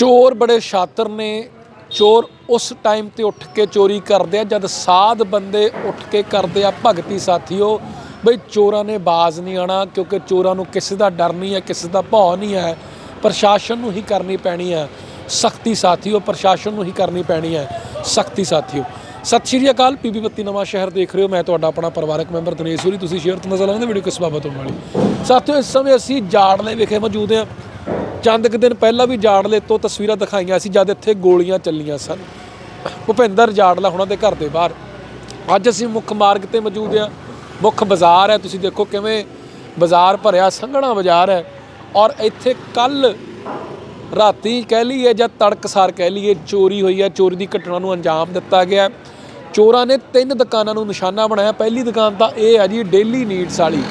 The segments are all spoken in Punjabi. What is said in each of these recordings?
ਚੋਰ ਬੜੇ ਸ਼ਾਤਰ ਨੇ। ਚੋਰ ਉਸ ਟਾਈਮ ਤੇ ਉੱਠ ਕੇ ਚੋਰੀ ਕਰਦੇ ਆ। ਜਦ ਸਾਧ ਬੰਦੇ ਉੱਠ ਕੇ ਕਰਦੇ ਆ ਭਗਤੀ ਸਾਥੀਓ, ਬਈ ਚੋਰਾਂ ਨੇ ਬਾਜ਼ ਨਹੀਂ ਆਣਾ ਕਿਉਂਕਿ ਚੋਰਾਂ ਨੂੰ ਕਿਸੇ ਦਾ ਡਰ ਨਹੀਂ ਹੈ, ਕਿਸੇ ਦਾ ਭੌ ਨਹੀਂ ਹੈ। ਪ੍ਰਸ਼ਾਸਨ ਨੂੰ ਹੀ ਕਰਨੀ ਪੈਣੀ ਹੈ। ਸਖਤੀ ਸਾਥੀਓ, ਪ੍ਰਸ਼ਾਸਨ ਨੂੰ ਹੀ ਕਰਨੀ ਪੈਣੀ ਹੈ। ਸਖਤੀ ਸਾਥੀਓ। ਸਤਿ ਸ਼੍ਰੀ ਅਕਾਲ ਪੀਬੀ ਬੱਤੀ ਨਵਾਂ ਸ਼ਹਿਰ ਦੇਖ ਰਹੇ ਹੋ। ਮੈਂ ਤੁਹਾਡਾ ਆਪਣਾ ਪਰਿਵਾਰਕ ਮੈਂਬਰ ਦਿਨੇਸ਼ ਸੂਰੀ। ਤੁਸੀਂ ਸ਼ੇਅਰ ਤੋਂ ਨਜ਼ਰ ਆਉਂਦੇ ਵੀਡੀਓ ਕਿਸ ਬਾਬਤ ਹੋਣ ਵਾਲੀ ਸਾਥੀਓ, ਇਸ ਸਮੇਂ ਅਸੀਂ ਜਾੜਲੇ ਵਿਖੇ ਮੌਜੂਦ ਹਾਂ। ਚੰਦ ਕੁ ਦਿਨ ਪਹਿਲਾਂ ਵੀ ਜਾੜਲੇ ਤੋਂ ਤਸਵੀਰਾਂ ਦਿਖਾਈਆਂ ਸੀ ਜਦ ਇੱਥੇ ਗੋਲੀਆਂ ਚੱਲੀਆਂ ਸਨ। ਭੁਪਿੰਦਰ ਜਾੜਲਾ ਉਹਨਾਂ ਦੇ ਘਰ ਦੇ ਬਾਹਰ। ਅੱਜ ਅਸੀਂ ਮੁੱਖ ਮਾਰਗ ਤੇ ਮੌਜੂਦ ਹਾਂ। ਮੁੱਖ ਬਾਜ਼ਾਰ ਹੈ। ਤੁਸੀਂ ਦੇਖੋ ਕਿਵੇਂ ਬਾਜ਼ਾਰ ਭਰਿਆ, ਸੰਘਣਾ ਬਾਜ਼ਾਰ ਹੈ। ਔਰ ਇੱਥੇ ਕੱਲ ਰਾਤੀ ਕਹਿ ਲਈਏ ਜਾਂ ਤੜਕਸਾਰ ਕਹਿ ਲਈਏ ਚੋਰੀ ਹੋਈ ਹੈ। ਚੋਰੀ ਦੀ ਘਟਨਾ ਨੂੰ ਅੰਜਾਮ ਦਿੱਤਾ ਗਿਆ ਚੋਰਾਂ ਨੇ ਤਿੰਨ ਦੁਕਾਨਾਂ ਨੂੰ ਨਿਸ਼ਾਨਾ ਬਣਾਇਆ। ਪਹਿਲੀ ਦੁਕਾਨ ਤਾਂ ਇਹ ਹੈ ਜੀ, ਡੇਲੀ ਨੀਡਸ ਵਾਲੀ।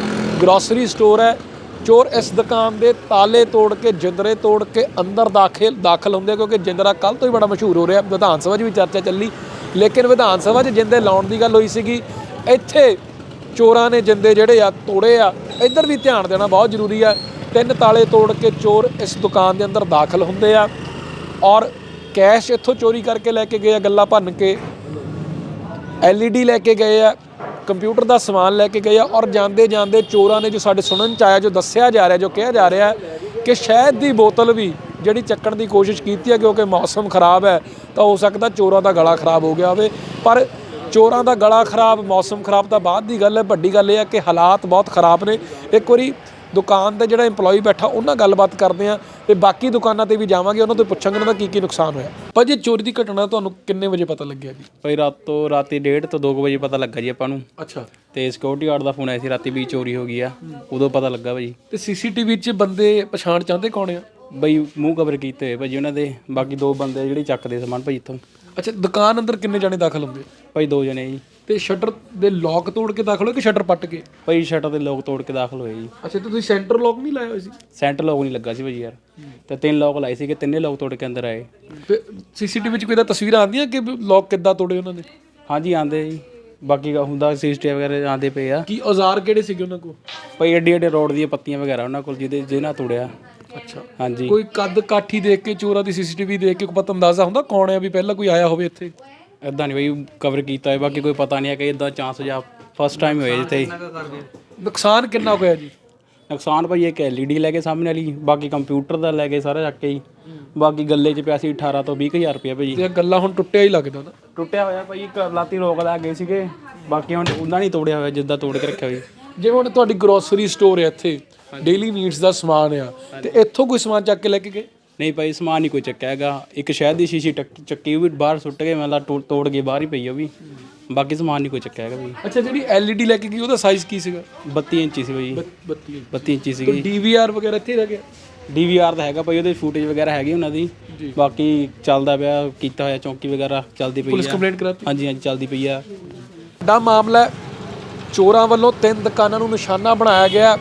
ਗਰੋਸਰੀ ਸਟੋਰ ਹੈ। ਚੋਰ ਇਸ ਦੁਕਾਨ ਦੇ ਤਾਲੇ ਤੋੜ ਕੇ, ਜਿੰਦਰੇ ਤੋੜ ਕੇ ਅੰਦਰ ਦਾਖਲ ਦਾਖਲ ਹੁੰਦੇ ਕਿਉਂਕਿ ਜਿੰਦਰਾ ਕੱਲ ਤੋਂ ਹੀ ਬੜਾ ਮਸ਼ਹੂਰ ਹੋ ਰਿਹਾ। ਵਿਧਾਨ ਸਭਾ 'ਚ ਵੀ ਚਰਚਾ ਚੱਲੀ, ਲੇਕਿਨ ਵਿਧਾਨ ਸਭਾ 'ਚ ਜਿੰਦੇ ਲਾਉਣ ਦੀ ਗੱਲ ਹੋਈ ਸੀਗੀ, ਇੱਥੇ ਚੋਰਾਂ ਨੇ ਜਿੰਦੇ ਜਿਹੜੇ ਆ ਤੋੜੇ ਆ। ਇੱਧਰ ਵੀ ਧਿਆਨ ਦੇਣਾ ਬਹੁਤ ਜ਼ਰੂਰੀ ਆ, ਤਿੰਨ ਤਾਲੇ ਤੋੜ ਕੇ ਚੋਰ ਇਸ ਦੁਕਾਨ ਦੇ ਅੰਦਰ ਦਾਖਲ ਹੁੰਦੇ ਆ ਔਰ ਕੈਸ਼ ਇੱਥੋਂ ਚੋਰੀ ਕਰਕੇ ਲੈ ਕੇ ਗਏ ਆ, ਗੱਲਾਂ ਭੰਨ ਕੇ। LED ਲੈ ਕੇ ਗਏ ਆ ਕੰਪਿਊਟਰ ਦਾ ਸਮਾਨ ਲੈ ਕੇ ਗਏ ਆ ਔਰ ਜਾਂਦੇ ਜਾਂਦੇ ਚੋਰਾਂ ਨੇ ਜੋ ਸਾਡੇ ਸੁਣਨ ਚ ਆਇਆ, ਜੋ ਦੱਸਿਆ ਜਾ ਰਿਹਾ, ਜੋ ਕਿਹਾ ਜਾ ਰਿਹਾ ਕਿ ਸ਼ਹਿਦ ਦੀ ਬੋਤਲ ਵੀ ਜਿਹੜੀ ਚੱਕਣ ਦੀ ਕੋਸ਼ਿਸ਼ ਕੀਤੀ ਹੈ ਕਿਉਂਕਿ ਮੌਸਮ ਖਰਾਬ ਹੈ, ਤਾਂ ਹੋ ਸਕਦਾ ਚੋਰਾਂ ਦਾ ਗਲਾ ਖਰਾਬ ਹੋ ਗਿਆ ਹੋਵੇ। ਪਰ ਚੋਰਾਂ ਦਾ ਗਲਾ ਖਰਾਬ, ਮੌਸਮ ਖਰਾਬ ਤਾਂ ਬਾਅਦ ਦੀ ਗੱਲ ਹੈ, ਵੱਡੀ ਗੱਲ ਇਹ ਹੈ ਕਿ ਹਾਲਾਤ ਬਹੁਤ ਖਰਾਬ ਨੇ। ਇੱਕ ਵਾਰੀ ਦੁਕਾਨ ਤੇ ਜਿਹੜਾ EMPLOYE ਬੈਠਾ ਉਹਨਾਂ ਗੱਲਬਾਤ ਕਰਦੇ ਆ ਤੇ ਬਾਕੀ ਦੁਕਾਨਾਂ ਤੇ ਵੀ ਜਾਵਾਂਗੇ ਉਹਨਾਂ ਤੋਂ ਪੁੱਛਾਂਗੇ ਉਹਨਾਂ ਦਾ ਕੀ ਕੀ ਨੁਕਸਾਨ ਹੋਇਆ। ਭਾਜੀ ਚੋਰੀ ਦੀ ਘਟਨਾ ਤੁਹਾਨੂੰ ਕਿੰਨੇ ਵਜੇ ਪਤਾ ਲੱਗਿਆ ਜੀ? ਭਾਈ ਰਾਤ ਤੋਂ ਰਾਤੀ 1:30 ਤੋਂ 2 ਵਜੇ ਪਤਾ ਲੱਗਾ ਜੀ ਆਪਾਂ ਨੂੰ। ਅੱਛਾ। ਤੇ ਸਿਕਿਉਰਿਟੀ ਗਾਰਡ ਦਾ ਫੋਨ ਆਇਆ ਸੀ ਰਾਤੀ ਵੀ ਚੋਰੀ ਹੋ ਗਈ ਆ ਉਦੋਂ ਪਤਾ ਲੱਗਾ ਭਾਜੀ ਤੇ ਸੀਸੀਟੀਵੀ 'ਚ ਬੰਦੇ ਪਛਾਣ ਚਾਹੁੰਦੇ ਕੌਣ ਆ? ਬਈ ਮੂੰਹ ਕਵਰ ਕੀਤੇ ਹੋਏ ਭਾਜੀ ਉਹਨਾਂ ਦੇ ਬਾਕੀ ਦੋ ਬੰਦੇ ਜਿਹੜੇ ਚੱਕਦੇ ਸਮਾਨ ਭਾਜੀ ਇੱਥੋਂ। ਅੱਛਾ ਦੁਕਾਨ ਅੰਦਰ ਕਿੰਨੇ ਜਾਣੇ ਦਾਖਲ ਹੁੰਦੇ? ਭਾਈ ਦੋ ਜਣੇ ਜੀ। ਤੇ ਸ਼ਟਰ ਦੇ ਲੋਕ ਤੋੜ ਕੇ ਦਾਖਲ ਹੋਏ ਕਿ ਸ਼ਟਰ ਪੱਟ ਕੇ? ਭਾਈ ਸ਼ਟਰ ਦੇ ਲੋਕ ਤੋੜ ਕੇ ਦਾਖਲ ਹੋਏ ਜੀ। ਅੱਛਾ ਤੇ ਤੁਸੀਂ ਸੈਂਟਰ ਲੋਕ ਨਹੀਂ ਲਾਇਆ ਹੋਇਆ ਸੀ? ਸੈਂਟਰ ਲੋਕ ਨਹੀਂ ਲੱਗਾ ਸੀ ਭਾਜੀ ਯਾਰ। ਤੇ ਤਿੰਨ ਲੋਕ ਲਾਏ ਸੀਗੇ ਤਿੰਨੇ ਲੋਕ ਤੋੜ ਕੇ ਅੰਦਰ ਆਏ। ਤੇ ਸੀਸੀਟੀਵੀ 'ਚ ਕੋਈ ਦਾ ਤਸਵੀਰਾਂ ਆਉਂਦੀਆਂ ਕਿ ਲੋਕ ਕਿੱਦਾਂ ਤੋੜੇ ਉਹਨਾਂ ਨੇ? ਹਾਂਜੀ ਆਂਦੇ ਜੀ। ਬਾਕੀ ਦਾ ਹੁੰਦਾ ਸੀਸੀਟੀਵੀ ਵਗੈਰਾ ਆਂਦੇ ਪਏ ਆ। ਕੀ ਔਜ਼ਾਰ ਕਿਹੜੇ ਸੀਗੇ ਉਹਨਾਂ ਕੋਲ? ਭਾਈ ਏਡੀ ਏਡੇ ਰੋਡ ਦੀਆਂ ਪੱਤੀਆਂ ਵਗੈਰਾ ਉਹਨਾਂ ਕੋਲ ਜਿਹਦੇ ਜਿਹਨਾਂ ਤੋੜਿਆ। ਅੱਛਾ। ਹਾਂਜੀ। ਕੋਈ ਕੱਦ ਕਾਠੀ ਦੇਖ ਕੇ ਚੋਰਾਂ ਦੀ ਸੀਸੀਟੀਵੀ ਦੇਖ ਕੇ ਕੋਈ ਪਤਾ ਅੰਦਾਜ਼ਾ ਹੁੰਦਾ ਕੌਣ ਹੈ ਵੀ ਪਹਿਲਾਂ ਕੋਈ ਆਇਆ ਹੋਵੇ ਇੱਥੇ? ਇਦਾਂ ਨਹੀਂ ਬਈ ਕਵਰ ਕੀਤਾ ਹੈ ਬਾਕੀ ਕੋਈ ਪਤਾ ਨਹੀਂ ਹੈ ਕਿ ਇਦਾਂ ਚਾਂਸ ਜਾਂ ਫਸਟ ਟਾਈਮ ਹੋਇਆ ਜਿੱਥੇ ਨੁਕਸਾਨ ਕਿੰਨਾ ਕੁ ਹੋਇਆ ਜੀ? ਨੁਕਸਾਨ ਭਾਈ ਇੱਕ ਐਲਈਡੀ ਲੈ ਕੇ ਸਾਹਮਣੇ ਵਾਲੀ ਬਾਕੀ ਕੰਪਿਊਟਰ ਦਾ ਲੈ ਕੇ ਸਾਰਾ ਚੱਕ ਕੇ ਹੀ ਬਾਕੀ ਗੱਲੇ 'ਚ ਪਿਆ ਸੀ 18 ਤੋਂ 20000 ਰੁਪਏ ਭਾਜੀ ਤੇ ਇਹ ਗੱਲਾਂ ਹੁਣ ਟੁੱਟਿਆ ਹੀ ਲੱਗਦਾ ਨਾ। ਟੁੱਟਿਆ ਹੋਇਆ ਭਾਈ ਇੱਕ ਲਾਤੀ ਰੋਕ ਲਾ ਗਏ ਸੀਗੇ ਬਾਕੀ ਹੁਣ ਉਹਨਾਂ ਨਹੀਂ ਤੋੜਿਆ ਹੋਇਆ ਜਿੱਦਾਂ ਤੋੜ ਕੇ ਰੱਖਿਆ ਹੋਇਆ ਜਿਵੇਂ ਹੁਣ ਤੁਹਾਡੀ ਗਰੋਸਰੀ ਸਟੋਰ ਹੈ ਇੱਥੇ ਡੇਲੀ ਨੀਡਸ ਦਾ ਸਮਾਨ ਆ ਤੇ ਇੱਥੋਂ ਕੋਈ ਸਮਾਨ ਚੱਕ ਕੇ ਲੈ ਕੇ ਗਏ? ਨਹੀਂ ਭਾਈ ਸਮਾਨ ਨਹੀਂ ਕੋਈ ਚੱਕਿਆ ਹੈਗਾ। ਇੱਕ ਸ਼ਹਿਦ ਦੀ ਸ਼ੀਸ਼ੀ ਟੱਕ- ਚੱਕੀ ਉਹ ਵੀ ਬਾਹਰ ਸੁੱਟ ਕੇ ਮਤਲਬ ਟੋ- ਤੋੜ ਕੇ ਬਾਹਰ ਹੀ ਪਈ ਉਹ ਵੀ। ਬਾਕੀ ਸਮਾਨ ਨਹੀਂ ਕੋਈ ਚੱਕਿਆ ਹੈਗਾ ਭਾਈ। ਅੱਛਾ ਜਿਹੜੀ LED ਲੈ ਕੇ ਗਈ ਉਹਦਾ ਸਾਈਜ਼ ਕੀ ਸੀਗਾ? 32 ਇੰਚੀ ਸੀ ਭਾਈ। 32 32 ਇੰਚੀ। ਸੀਗੀ। DVR ਵਗੈਰਾ ਇੱਥੇ ਰਹਿ ਗਿਆ? ਡੀਵੀਆਰ ਦਾ ਹੈਗਾ ਭਾਈ ਉਹਦੇ ਫੁਟੇਜ ਵਗੈਰਾ ਹੈਗੀ ਉਹਨਾਂ ਦੀ। ਬਾਕੀ ਚੱਲਦਾ ਪਿਆ ਕੀਤਾ ਹੋਇਆ ਚੌਂਕੀ ਵਗੈਰਾ ਚੱਲਦੀ ਪਈ ਪੁਲਿਸ ਆ ਕੰਪਲੇਂਟ ਕਰਾਤੀ? ਹਾਂਜੀ ਹਾਂਜੀ ਚੱਲਦੀ ਪਈ ਆ। ਵੱਡਾ ਮਾਮਲਾ ਹੈ। ਚੋਰਾਂ ਵੱਲੋਂ ਤਿੰਨ ਦੁਕਾਨਾਂ ਨੂੰ ਨਿਸ਼ਾਨਾ ਬਣਾਇਆ ਗਿਆ।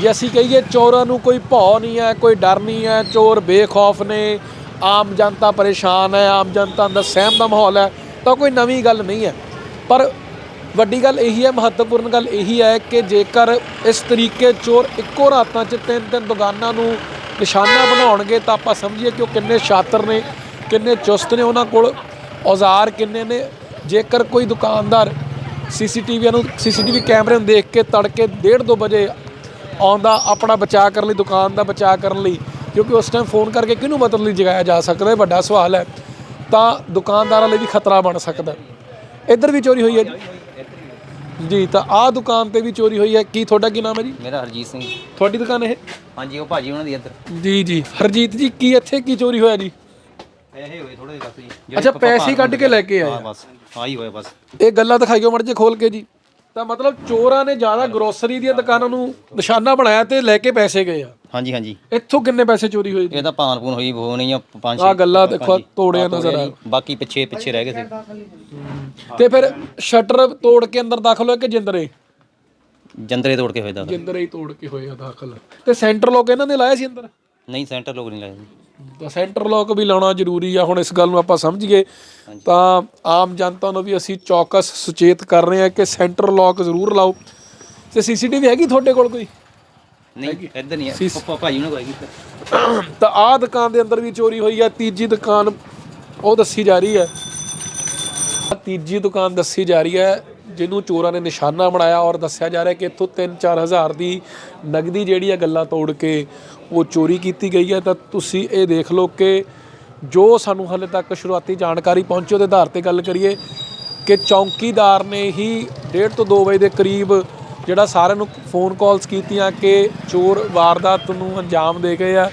ਜੇ ਅਸੀਂ ਕਹੀਏ ਚੋਰਾਂ ਨੂੰ ਕੋਈ ਭੌ ਨਹੀਂ ਹੈ, ਕੋਈ ਡਰ ਨਹੀਂ ਹੈ, ਚੋਰ ਬੇਖੌਫ ਨੇ, ਆਮ ਜਨਤਾ ਪਰੇਸ਼ਾਨ ਹੈ, ਆਮ ਜਨਤਾ ਅੰਦਰ ਸਹਿਮ ਦਾ ਮਾਹੌਲ ਹੈ, ਤਾਂ ਕੋਈ ਨਵੀਂ ਗੱਲ ਨਹੀਂ ਹੈ। ਪਰ ਵੱਡੀ ਗੱਲ ਇਹੀ ਹੈ, ਮਹੱਤਵਪੂਰਨ ਗੱਲ ਇਹੀ ਹੈ ਕਿ ਜੇਕਰ ਇਸ ਤਰੀਕੇ ਚੋਰ ਇੱਕੋ ਰਾਤਾਂ 'ਚ ਤਿੰਨ ਤਿੰਨ ਦੁਕਾਨਾਂ ਨੂੰ ਨਿਸ਼ਾਨਾ ਬਣਾਉਣਗੇ, ਤਾਂ ਆਪਾਂ ਸਮਝੀਏ ਕਿ ਉਹ ਕਿੰਨੇ ਸ਼ਾਤਰ ਨੇ, ਕਿੰਨੇ ਚੁਸਤ ਨੇ ਉਹਨਾਂ ਕੋਲ, ਔਜ਼ਾਰ ਕਿੰਨੇ ਨੇ। ਜੇਕਰ ਕੋਈ ਦੁਕਾਨਦਾਰ ਸੀਸੀਟੀਵੀ ਨੂੰ, ਸੀਸੀਟੀਵੀ ਕੈਮਰੇ ਨੂੰ ਦੇਖ ਕੇ ਤੜਕੇ 1:30 ਵਜੇ ਆਉਂਦਾ ਆਪਣਾ ਬਚਾਅ ਕਰਨ ਲਈ ਦੁਕਾਨ ਦਾ ਬਚਾਅ ਕਰਨ ਲਈ ਕਿਉਂਕਿ ਉਸ ਟਾਈਮ ਫੋਨ ਕਰਕੇ ਕਿਹਨੂੰ ਮਦਦ ਲਈ ਜਗਾਇਆ ਜਾ ਸਕਦਾ ਇਹ ਵੱਡਾ ਸਵਾਲ ਹੈ। ਤਾਂ ਦੁਕਾਨਦਾਰਾਂ ਲਈ ਵੀ ਖਤਰਾ ਬਣ ਸਕਦਾ। ਹੈ। ਇੱਧਰ ਵੀ ਚੋਰੀ ਹੋਈ ਹੈ ਜੀ। ਜੀ ਤਾਂ ਆਹ ਦੁਕਾਨ ਤੇ ਵੀ ਚੋਰੀ ਹੋਈ ਹੈ। ਕੀ ਤੁਹਾਡਾ ਕੀ ਨਾਮ ਹੈ ਜੀ? ਮੇਰਾ ਹਰਜੀਤ ਸਿੰਘ। ਤੁਹਾਡੀ ਦੁਕਾਨ ਇਹ? ਹਾਂਜੀ ਉਹ ਭਾਜੀ ਉਹਨਾਂ ਦੀ ਇੱਧਰ। ਜੀ ਜੀ। ਹਰਜੀਤ ਜੀ ਕੀ ਇੱਥੇ ਕੀ ਚੋਰੀ ਹੋਇਆ ਜੀ? ਪੈਸੇ ਹੋਏ ਥੋੜੇ ਜਿਹੇ ਬਸ ਜੀ। ਅੱਛਾ ਪੈਸੇ ਹੀ ਕੱਢ ਕੇ ਲੈ ਕੇ ਆਏ। ਹਾਂ ਬਸ। ਆਹੀ ਹੋਇਆ ਬਸ। ਇਹ ਗੱਲਾਂ ਦਿਖਾਈਓ ਮੜ ਜੇ ਖੋਲ ਕੇ ਜੀ। ਤਾਂ ਮਤਲਬ ਚੋਰਾਂ ਨੇ ਜ਼ਿਆਦਾ ਗਰੋਸਰੀ ਦੀਆਂ ਦੁਕਾਨਾਂ ਨੂੰ ਨਿਸ਼ਾਨਾ ਬਣਾਇਆ ਤੇ ਲੈ ਕੇ ਪੈਸੇ ਗਏ ਆ। ਹਾਂਜੀ ਹਾਂਜੀ। ਇੱਥੋਂ ਕਿੰਨੇ ਪੈਸੇ ਚੋਰੀ ਹੋਏ ਜੀ? ਇਹ ਤਾਂ ਭਾਨ ਭੂਨ ਹੋਈ ਹੋ ਨਹੀਂ ਆ ਪੰਜ ਆਹ ਗੱਲਾਂ ਦੇਖੋ ਤੋੜਿਆ ਨਜ਼ਰ ਆ। ਬਾਕੀ ਪਿੱਛੇ ਪਿੱਛੇ ਰਹਿ ਗਏ ਸੀ। ਤੇ ਫਿਰ ਸ਼ਟਰ ਤੋੜ ਕੇ ਅੰਦਰ ਦਾਖਲ ਹੋਏ ਕਿ ਜਿੰਦਰੇ? ਜੰਦਰੇ ਤੋੜ ਕੇ ਹੋਏ ਦਾ ਜਿੰਦਰੇ ਹੀ ਤੋੜ ਕੇ ਹੋਏ ਆ ਦਾਖਲ। ਤੇ ਸੈਂਟਰ ਲੋਕ ਇਹਨਾਂ ਨੇ ਲਾਇਆ ਸੀ ਅੰਦਰ? ਨਹੀਂ ਸੈਂਟਰ ਲੋਕ ਨਹੀਂ ਜੀ। ਤਾਂ ਸੈਂਟਰ ਲੋਕ ਵੀ ਲਾਉਣਾ ਜ਼ਰੂਰੀ ਆ ਹੁਣ ਇਸ ਗੱਲ ਨੂੰ ਆਪਾਂ ਸਮਝੀਏ ਤਾਂ ਆਮ ਜਨਤਾ ਨੂੰ ਵੀ ਅਸੀਂ ਚੌਕਸ ਸੁਚੇਤ ਕਰ ਰਹੇ ਹਾਂ ਕਿ ਸੈਂਟਰ ਲੋਕ ਜ਼ਰੂਰ ਲਾਓ। ਤੇ ਸੀਸੀਟੀਵੀ ਹੈਗੀ ਤੁਹਾਡੇ ਕੋਲ ਕੋਈ? ਨਹੀਂ ਇੱਧਰ ਨਹੀਂ ਹੈ। ਭਾਜੀ ਉਹਨਾਂ ਕੋਲ ਹੈਗੀ। ਤਾਂ ਆਹ ਦੁਕਾਨ ਦੇ ਅੰਦਰ ਵੀ ਚੋਰੀ ਹੋਈ ਹੈ ਤੀਜੀ ਦੁਕਾਨ ਉਹ ਦੱਸੀ ਜਾ ਰਹੀ ਹੈ। ਤੀਜੀ ਦੁਕਾਨ ਦੱਸੀ ਜਾ ਰਹੀ ਹੈ। ਜਿਹਨੂੰ ਚੋਰਾਂ ਨੇ ਨਿਸ਼ਾਨਾ ਬਣਾਇਆ ਔਰ ਦੱਸਿਆ ਜਾ ਰਿਹਾ ਕਿ ਇੱਥੋਂ 3-4 ਹਜ਼ਾਰ ਦੀ ਨਗਦੀ ਜਿਹੜੀ ਆ ਗੱਲਾਂ ਤੋੜ ਕੇ ਉਹ ਚੋਰੀ ਕੀਤੀ ਗਈ ਹੈ। ਤਾਂ ਤੁਸੀਂ ਇਹ ਦੇਖ ਲਓ ਕਿ ਜੋ ਸਾਨੂੰ ਹਾਲੇ ਤੱਕ ਸ਼ੁਰੂਆਤੀ ਜਾਣਕਾਰੀ ਪਹੁੰਚੀ, ਉਹਦੇ ਆਧਾਰ ਤੇ ਗੱਲ ਕਰੀਏ ਕਿ ਚੌਂਕੀਦਾਰ ਨੇ ਹੀ 1:30 ਤੋਂ 2 ਵਜੇ ਦੇ ਕਰੀਬ ਜਿਹੜਾ ਸਾਰਿਆਂ ਨੂੰ ਫੋਨ ਕਾਲਸ ਕੀਤੀਆਂ ਕਿ ਚੋਰ ਵਾਰਦਾਤ ਨੂੰ ਅੰਜਾਮ ਦੇ ਗਏ ਆ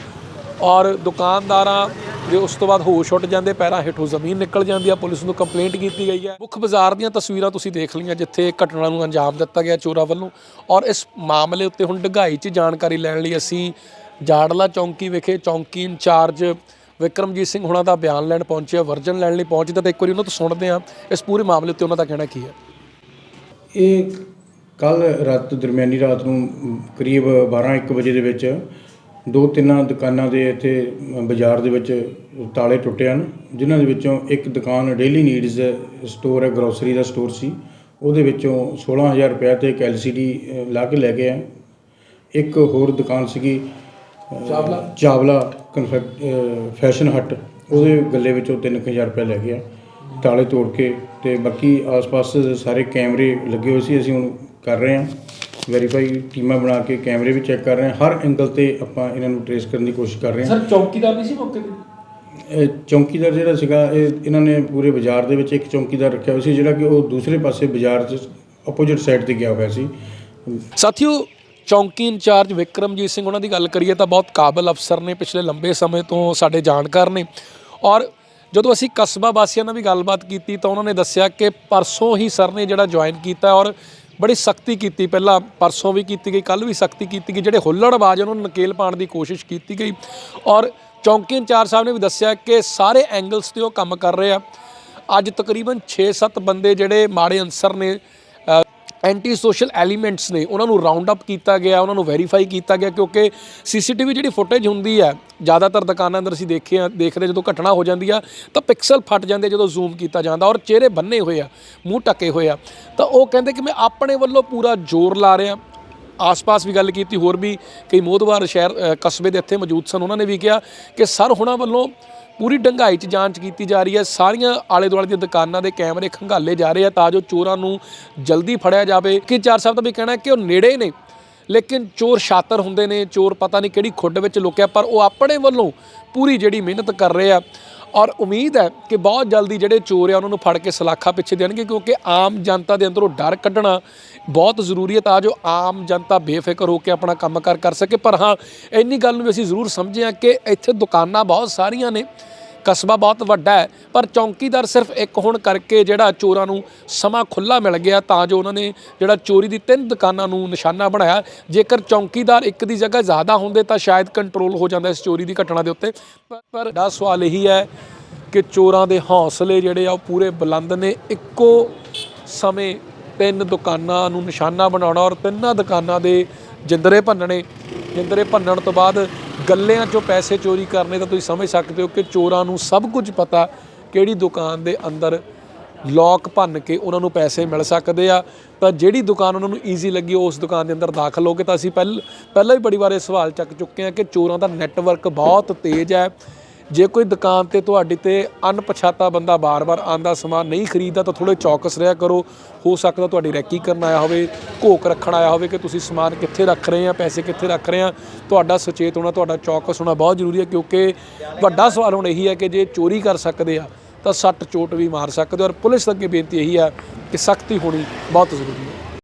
ਔਰ ਦੁਕਾਨਦਾਰਾਂ ਜੇ ਉਸ ਤੋਂ ਬਾਅਦ ਹੋਸ਼ ਉੱਡ ਜਾਂਦੇ, ਪੈਰਾਂ ਹੇਠੋਂ ਜ਼ਮੀਨ ਨਿਕਲ ਜਾਂਦੀ ਆ, ਪੁਲਿਸ ਨੂੰ ਕੰਪਲੇਂਟ ਕੀਤੀ ਗਈ ਹੈ ਮੁੱਖ ਬਾਜ਼ਾਰ ਦੀਆਂ ਤਸਵੀਰਾਂ ਤੁਸੀਂ ਦੇਖ ਲਈਆਂ, ਜਿੱਥੇ ਘਟਨਾ ਨੂੰ ਅੰਜਾਮ ਦਿੱਤਾ ਗਿਆ ਚੋਰਾਂ ਵੱਲੋਂ। ਔਰ ਇਸ ਮਾਮਲੇ ਉੱਤੇ ਹੁਣ ਡੂੰਘਾਈ 'ਚ ਜਾਣਕਾਰੀ ਲੈਣ ਲਈ ਅਸੀਂ ਜਾੜਲਾ ਚੌਂਕੀ ਵਿਖੇ ਚੌਂਕੀ ਇੰਚਾਰਜ ਵਿਕਰਮਜੀਤ ਸਿੰਘ ਹੁਣਾਂ ਦਾ ਬਿਆਨ ਲੈਣ ਪਹੁੰਚਿਆ ਵਰਜਨ ਲੈਣ ਲਈ ਪਹੁੰਚਦਾ ਤਾਂ ਇੱਕ ਵਾਰੀ ਉਹਨਾਂ ਤੋਂ ਸੁਣਦੇ ਆ ਇਸ ਪੂਰੇ ਮਾਮਲੇ ਉੱਤੇ ਉਹਨਾਂ ਦਾ ਕਹਿਣਾ ਕੀ ਹੈ। ਇਹ ਕੱਲ ਰਾਤ ਦਰਮਿਆਨੀ ਰਾਤ ਨੂੰ ਕਰੀਬ 12-1 ਵਜੇ ਦੇ ਵਿੱਚ ਦੋ ਤਿੰਨਾਂ ਦੁਕਾਨਾਂ ਦੇ ਇੱਥੇ ਬਾਜ਼ਾਰ ਦੇ ਵਿੱਚ ਤਾਲੇ ਟੁੱਟੇ ਹਨ ਜਿਨ੍ਹਾਂ ਦੇ ਵਿੱਚੋਂ ਇੱਕ ਦੁਕਾਨ ਡੇਲੀ ਨੀਡਸ ਸਟੋਰ ਹੈ ਗਰੋਸਰੀ ਦਾ ਸਟੋਰ ਸੀ। ਉਹਦੇ ਵਿੱਚੋਂ 16000 ਰੁਪਏ ਤੇ ਇੱਕ ਅ, ਲਾ ਕੇ ਲੈ ਗਏ ਆ ਇੱਕ ਹੋਰ ਦੁਕਾਨ ਸੀਗੀ ਚਾਵਲਾ? ਚਾਵਲਾ ਕਨਫੈਕਟ ਫੈਸ਼ਨ ਹੱਟ ਉਹਦੇ ਗੱਲੇ ਵਿੱਚੋਂ 3000 ਰੁਪਏ ਲੈ ਗਿਆ ਤਾਲੇ ਤੋੜ ਕੇ ਤੇ ਬਾਕੀ ਆਸ-ਪਾਸ ਸਾਰੇ ਕੈਮਰੇ ਲੱਗੇ ਹੋਏ ਸੀ। ਅਸੀਂ ਹੁਣ ਕਰ ਰਹੇ ਹਾਂ। ਵੈਰੀਫਾਈ ਟੀਮਾਂ ਬਣਾ ਕੇ ਕੈਮਰੇ ਵੀ ਚੈੱਕ ਕਰ ਰਹੇ ਹਾਂ। ਹਰ ਐਂਗਲ ਤੇ ਆਪਾਂ ਇਹਨਾਂ ਨੂੰ ਟ੍ਰੇਸ ਕਰਨ ਦੀ ਕੋਸ਼ਿਸ਼ ਕਰ ਰਹੇ ਹਾਂ। ਸਰ ਚੌਕੀਦਾਰ ਨਹੀਂ ਸੀ ਮੌਕੇ ਤੇ? ਇਹ ਚੌਂਕੀਦਾਰ ਜਿਹੜਾ ਸੀਗਾ ਇਹ ਇਹਨਾਂ ਨੇ ਪੂਰੇ ਬਾਜ਼ਾਰ ਦੇ ਵਿੱਚ ਇੱਕ ਚੌਂਕੀਦਾਰ ਰੱਖਿਆ ਹੋਇਆ ਸੀ ਜਿਹੜਾ ਕਿ ਉਹ ਦੂਸਰੇ ਪਾਸੇ ਬਾਜ਼ਾਰ 'ਚ ਆਪੋਜ਼ਿਟ ਸਾਈਡ ਤੇ ਗਿਆ ਹੋਇਆ ਸੀ। ਸਾਥੀਓ ਚੌਂਕੀ ਇੰਚਾਰਜ ਵਿਕਰਮਜੀਤ ਸਿੰਘ ਉਹਨਾਂ ਦੀ ਗੱਲ ਕਰੀਏ ਤਾਂ ਬਹੁਤ ਕਾਬਲ ਅਫਸਰ ਨੇ ਪਿਛਲੇ ਲੰਬੇ ਸਮੇਂ ਤੋਂ ਸਾਡੇ ਜਾਣਕਾਰ ਨੇ। ਔਰ ਜਦੋਂ ਅਸੀਂ ਕਸਬਾ ਵਾਸੀਆਂ ਨਾਲ ਵੀ ਗੱਲਬਾਤ ਕੀਤੀ ਤਾਂ ਉਹਨਾਂ ਨੇ ਦੱਸਿਆ ਕਿ ਪਰਸੋਂ ਹੀ ਸਰ ਨੇ ਜਿਹੜਾ ਜੁਆਇਨ ਕੀਤਾ ਔਰ ਬੜੀ ਸਖਤੀ ਕੀਤੀ, ਪਹਿਲਾਂ ਪਰਸੋਂ ਵੀ ਕੀਤੀ ਗਈ ਕੱਲ ਵੀ ਸਖਤੀ ਕੀਤੀ ਗਈ, ਜਿਹੜੇ ਹੁੱਲੜਬਾਜ਼ ਉਹਨਾਂ ਨੂੰ ਨਕੇਲ ਪਾਉਣ ਦੀ ਕੋਸ਼ਿਸ਼ ਕੀਤੀ ਗਈ। ਔਰ ਚੌਂਕੀ ਇੰਚਾਰਜ ਸਾਹਿਬ ਨੇ ਵੀ ਦੱਸਿਆ ਕਿ ਸਾਰੇ ਐਂਗਲਸ ਤੇ ਉਹ ਕੰਮ ਕਰ ਰਹੇ ਆ। ਅੱਜ ਤਕਰੀਬਨ 6-7 ਬੰਦੇ ਜਿਹੜੇ ਮਾੜੇ ਅਨਸਰ ਨੇ ਐਂਟੀ ਸੋਸ਼ਲ ਐਲੀਮੈਂਟਸ ਨੇ, ਉਹਨਾਂ ਨੂੰ ਰਾਉਂਡ ਅਪ ਕੀਤਾ ਗਿਆ, ਉਹਨਾਂ ਨੂੰ ਵੈਰੀਫਾਈ ਕੀਤਾ ਗਿਆ, ਕਿਉਂਕਿ ਸੀਸੀਟੀਵੀ ਜਿਹੜੀ ਫੁਟੇਜ ਹੁੰਦੀ ਹੈ ਜ਼ਿਆਦਾਤਰ ਦੁਕਾਨਾਂ ਅੰਦਰ ਅਸੀਂ ਦੇਖੇ ਆ, ਦੇਖਦੇ ਜਦੋਂ ਘਟਨਾ ਹੋ ਜਾਂਦੀ ਆ, ਤਾਂ ਪਿਕਸਲ ਫਟ ਜਾਂਦੇ ਜਦੋਂ ਜ਼ੂਮ ਕੀਤਾ ਜਾਂਦਾ ਔਰ ਚਿਹਰੇ ਬੰਨੇ ਹੋਏ ਆ, ਮੂੰਹ ਟੱਕੇ ਹੋਏ ਆ। ਤਾਂ ਉਹ ਕਹਿੰਦੇ ਕਿ ਮੈਂ ਆਪਣੇ ਵੱਲੋਂ ਪੂਰਾ ਜ਼ੋਰ ਲਾ ਰਿਹਾ। ਆਸ-ਪਾਸ ਵੀ ਗੱਲ ਕੀਤੀ, ਹੋਰ ਵੀ ਕਈ ਮੋਦਵਾਰ ਸ਼ਹਿਰ ਕਸਬੇ ਦੇ ਇੱਥੇ ਮੌਜੂਦ ਸਨ, ਉਹਨਾਂ ਨੇ ਵੀ ਕਿਹਾ ਕਿ ਸਰ ਹੁਣਾਂ ਵੱਲੋਂ ਪੂਰੀ ਡੰਗਾਈ 'ਚ ਜਾਂਚ ਕੀਤੀ ਜਾ ਰਹੀ ਹੈ। ਸਾਰੀਆਂ ਆਲੇ ਦੁਆਲੇ ਦੀਆਂ ਦੁਕਾਨਾਂ ਦੇ ਕੈਮਰੇ ਖੰਗਾਲੇ ਜਾ ਰਹੇ ਆ ਤਾਂ ਜੋ ਚੋਰਾਂ ਨੂੰ ਜਲਦੀ ਫੜਿਆ ਜਾਵੇ। ਕਿ ਚਾਰ ਸਾਹਿਬ ਦਾ ਵੀ ਕਹਿਣਾ ਕਿ ਉਹ ਨੇੜੇ ਨੇ, ਲੇਕਿਨ ਚੋਰ ਸ਼ਾਤਰ ਹੁੰਦੇ ਨੇ, ਚੋਰ ਪਤਾ ਨਹੀਂ ਕਿਹੜੀ ਖੁੱਡ ਵਿੱਚ ਲੁਕਿਆ, ਪਰ ਉਹ ਆਪਣੇ ਵੱਲੋਂ ਪੂਰੀ ਜਿਹੜੀ ਮਿਹਨਤ ਕਰ ਰਹੇ ਆ। ਔਰ ਉਮੀਦ ਹੈ ਕਿ ਬਹੁਤ ਜਲਦੀ ਜਿਹੜੇ ਚੋਰ ਆ ਉਹਨਾਂ ਨੂੰ ਫੜ ਕੇ ਸਲਾਖਾਂ ਪਿੱਛੇ ਦੇਣਗੇ, ਕਿਉਂਕਿ ਆਮ ਜਨਤਾ ਦੇ ਅੰਦਰੋਂ ਡਰ ਕੱਢਣਾ ਬਹੁਤ ਜ਼ਰੂਰੀ ਹੈ ਤਾਂ ਜੋ ਆਮ ਜਨਤਾ ਬੇਫਿਕਰ ਹੋ ਕੇ ਆਪਣਾ ਕੰਮਕਾਰ ਕਰ ਸਕੇ। ਪਰ ਹਾਂ, ਇੰਨੀ ਗੱਲ ਨੂੰ ਵੀ ਅਸੀਂ ਜ਼ਰੂਰ ਸਮਝੇ ਹਾਂ ਕਿ ਇੱਥੇ ਦੁਕਾਨਾਂ ਬਹੁਤ ਸਾਰੀਆਂ ਨੇ ਕਸਬਾ ਬਹੁਤ ਵੱਡਾ ਹੈ, ਪਰ ਚੌਂਕੀਦਾਰ ਸਿਰਫ ਇੱਕ ਹੋਣ ਕਰਕੇ ਜਿਹੜਾ ਚੋਰਾਂ ਨੂੰ ਸਮਾਂ ਖੁੱਲਾ ਮਿਲ ਗਿਆ, ਤਾਂ ਜੋ ਉਹਨਾਂ ਨੇ ਜਿਹੜਾ ਚੋਰੀ ਦੀ ਤਿੰਨ ਦੁਕਾਨਾਂ ਨੂੰ ਨਿਸ਼ਾਨਾ ਬਣਾਇਆ। ਜੇਕਰ ਚੌਂਕੀਦਾਰ ਇੱਕ ਦੀ ਜਗ੍ਹਾ ਜ਼ਿਆਦਾ ਹੁੰਦੇ ਤਾਂ ਸ਼ਾਇਦ ਕੰਟਰੋਲ ਹੋ ਜਾਂਦਾ ਇਸ ਚੋਰੀ ਦੀ ਘਟਨਾ ਦੇ ਉੱਤੇ। ਪਰ- ਦਾ ਸਵਾਲ ਇਹੀ ਹੈ ਕਿ ਚੋਰਾਂ ਦੇ ਹੌਸਲੇ ਜਿਹੜੇ ਆ ਉਹ ਪੂਰੇ ਬੁਲੰਦ ਨੇ। ਇੱਕੋ ਸਮੇਂ ਤਿੰਨ ਦੁਕਾਨਾਂ ਨੂੰ ਨਿਸ਼ਾਨਾ ਬਣਾਉਣਾ ਔਰ ਤਿੰਨਾਂ ਦੁਕਾਨਾਂ ਦੇ ਜਿੰਦਰੇ ਭੰਨਣੇ। ਜਿੰਦਰੇ ਭੰਨਣ ਤੋਂ ਬਾਅਦ ਗੱਲਿਆਂ ਚੋਂ ਪੈਸੇ ਚੋਰੀ ਕਰਨੇ ਤਾਂ ਤੁਸੀਂ ਸਮਝ ਸਕਦੇ ਹੋ ਕਿ ਚੋਰਾਂ ਨੂੰ ਸਭ ਕੁਝ ਪਤਾ ਕਿਹੜੀ ਦੁਕਾਨ ਦੇ ਅੰਦਰ ਲੋਕ ਭੰਨ ਕੇ ਉਹਨਾਂ ਨੂੰ ਪੈਸੇ ਮਿਲ ਸਕਦੇ ਆ। ਤਾਂ ਜਿਹੜੀ ਦੁਕਾਨ ਉਹਨਾਂ ਨੂੰ ਈਜ਼ੀ ਲੱਗੀ ਉਸ ਦੁਕਾਨ ਦੇ ਅੰਦਰ ਦਾਖਲ ਹੋ ਕੇ ਤਾਂ ਅਸੀਂ ਪਹਿਲ, ਪਹਿਲਾਂ ਵੀ ਬੜੀ ਵਾਰ ਇਹ ਸਵਾਲ ਚੱਕ ਚੁੱਕੇ ਹਾਂ ਕਿ ਚੋਰਾਂ ਦਾ ਨੈਟਵਰਕ ਬਹੁਤ ਤੇਜ਼ ਹੈ। ਜੇ ਕੋਈ ਦੁਕਾਨ ਤੇ ਤੁਹਾਡੇ ਤੇ ਅਣਪਛਾਤਾ ਬੰਦਾ ਬਾਰ-ਬਾਰ ਆਂਦਾ ਸਮਾਨ ਨਹੀਂ ਖਰੀਦਦਾ, ਤਾਂ ਥੋੜੇ ਚੌਕਸ ਰਿਹਾ ਕਰੋ। ਹੋ ਸਕਦਾ ਤੁਹਾਡੀ ਰੈਕੀ ਕਰਨ ਆਇਆ ਹੋਵੇ, ਘੋਕ ਰੱਖਣ ਆਇਆ ਹੋਵੇ ਕਿ ਤੁਸੀਂ ਸਮਾਨ ਕਿੱਥੇ ਰੱਖ ਰਹੇ ਆ, ਪੈਸੇ ਕਿੱਥੇ ਰੱਖ ਰਹੇ ਆ। ਤੁਹਾਡਾ ਸੁਚੇਤ ਹੋਣਾ, ਤੁਹਾਡਾ ਚੌਕਸ ਹੋਣਾ ਬਹੁਤ ਜ਼ਰੂਰੀ ਹੈ, ਕਿਉਂਕਿ ਵੱਡਾ ਸਵਾਲ ਹੁਣ ਇਹੀ ਹੈ ਕਿ ਜੇ ਚੋਰੀ ਕਰ ਸਕਦੇ ਆ, ਤਾਂ ਸੱਟ ਚੋਟ ਵੀ ਮਾਰ ਸਕਦੇ ਔਰ ਪੁਲਿਸ ਅੱਗੇ ਬੇਨਤੀ ਇਹੀ ਆ ਕਿ ਸਖਤੀ ਹੋਣੀ ਬਹੁਤ ਜ਼ਰੂਰੀ ਹੈ।